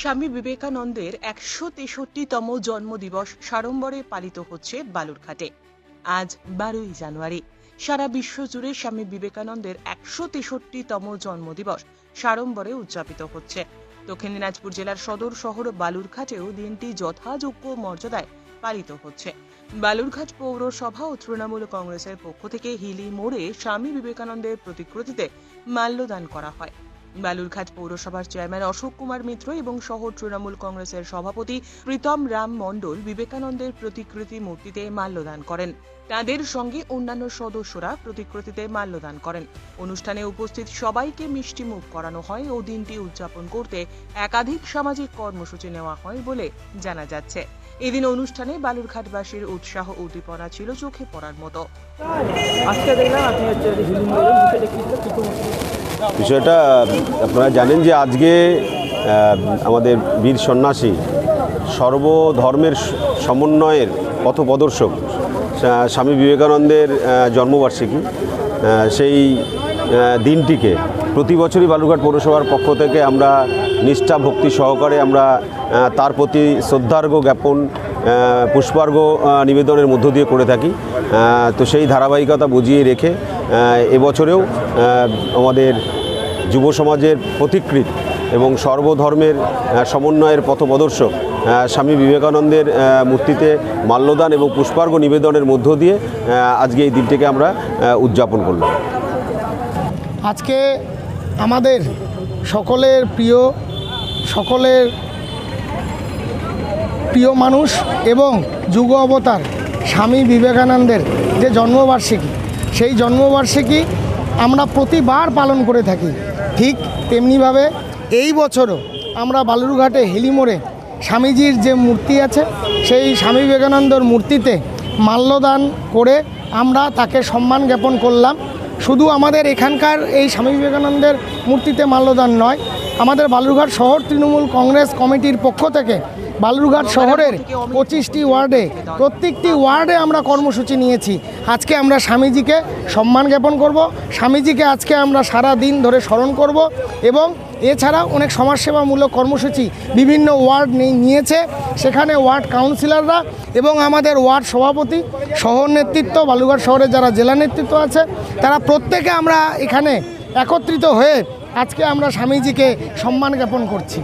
স্বামী বিবেকানন্দের একশো তেষট্টিতম জন্মদিবস সাড়ম্বরে পালিত হচ্ছে বালুরঘাটে। আজ বারোই জানুয়ারি। সারা বিশ্ব জুড়ে স্বামী বিবেকানন্দের একশো তেষট্টিতম জন্মদিবস সাড়ম্বরে উদযাপিত হচ্ছে। দক্ষিণ দিনাজপুর জেলার সদর শহর বালুরঘাটেও দিনটি যথাযোগ্য মর্যাদায় পালিত হচ্ছে। বালুরঘাট পৌরসভা ও তৃণমূল কংগ্রেসের পক্ষ থেকে হিলি মোড়ে স্বামী বিবেকানন্দের প্রতিকৃতিতে মাল্যদান করা হয়। বালুরঘাট পৌরসভার চেয়ারম্যান অশোক কুমার মিত্র এবং শহর তৃণমূল কংগ্রেসের সভাপতি প্রীতম রাম মণ্ডল বিবেকানন্দের প্রতিকৃতি মূর্তিতে মাল্যদান করেন তাদের সঙ্গে অন্যান্য সদস্যরা প্রতিকৃতিতে মাল্যদান করেন অনুষ্ঠানে উপস্থিত সবাইকে মিষ্টি মুখ করানো হয় ও দিনটি উদযাপন করতে একাধিক সামাজিক কর্মসূচি নেওয়া হয় বলে জানা যাচ্ছে এদিন অনুষ্ঠানে বালুরঘাটবাসীর উৎসাহ উদ্দীপনা ছিল চোখে পড়ার মতো বিষয়টা আপনারা জানেন যে আজকে আমাদের বীর সন্ন্যাসী সর্বধর্মের সমন্বয়ের পথপ্রদর্শক স্বা- স্বামী বিবেকানন্দের জন্মবার্ষিকী সেই দিনটিকে প্রতি বছরই বালুরঘাট পৌরসভার পক্ষ থেকে আমরা নিষ্ঠা, ভক্তি সহকারে আমরা তার প্রতি শ্রদ্ধার্ঘ জ্ঞাপন পুষ্পার্ঘ নিবেদনের মধ্য দিয়ে করে থাকি। তো সেই ধারাবাহিকতা বুঝিয়ে রেখে এবছরেও আমাদের যুব সমাজের পথিকৃত এবং সর্বধর্মের সমন্বয়ের পথপ্রদর্শক স্বামী বিবেকানন্দের মূর্তিতে মাল্যদান এবং পুষ্পার্ঘ নিবেদনের মধ্য দিয়ে আজকে এই দিনটিকে আমরা উদযাপন করলাম। আজকে আমাদের সকলের প্রিয় সকলের প্রিয় মানুষ এবং যুগ অবতার স্বামী বিবেকানন্দের যে জন্মবার্ষিকী, সেই জন্মবার্ষিকী আমরা প্রতিবার পালন করে থাকি। ঠিক তেমনিভাবে এই বছরও আমরা বালুরঘাটে হেলিমোড়ে স্বামীজির যে মূর্তি আছে, সেই স্বামী বিবেকানন্দর মূর্তিতে মাল্যদান করে আমরা তাকে সম্মান জ্ঞাপন করলাম। শুধু আমাদের এখানকার এই স্বামী বিবেকানন্দের মূর্তিতে মাল্যদান নয়, আমাদের বালুরঘাট শহর তৃণমূল কংগ্রেস কমিটির পক্ষ থেকে বালুরঘাট শহরের পঁচিশটি ওয়ার্ডে, প্রত্যেকটি ওয়ার্ডে আমরা কর্মসূচি নিয়েছি। আজকে আমরা স্বামীজিকে সম্মান জ্ঞাপন করব, স্বামীজিকে আজকে আমরা সারা দিন ধরে স্মরণ করব এবং এছাড়া অনেক সমাজসেবামূলক কর্মসূচি বিভিন্ন ওয়ার্ড নিয়ে- নিয়েছে। সেখানে ওয়ার্ড কাউন্সিলররা এবং আমাদের ওয়ার্ড সভাপতি, শহর নেতৃত্ব, বালুরঘাট শহরের যারা জেলা নেতৃত্ব আছে, তারা প্রত্যেকে আমরা এখানে একত্রিত হয়ে আজকে আমরা স্বামীজিকে সম্মান জ্ঞাপন করছি।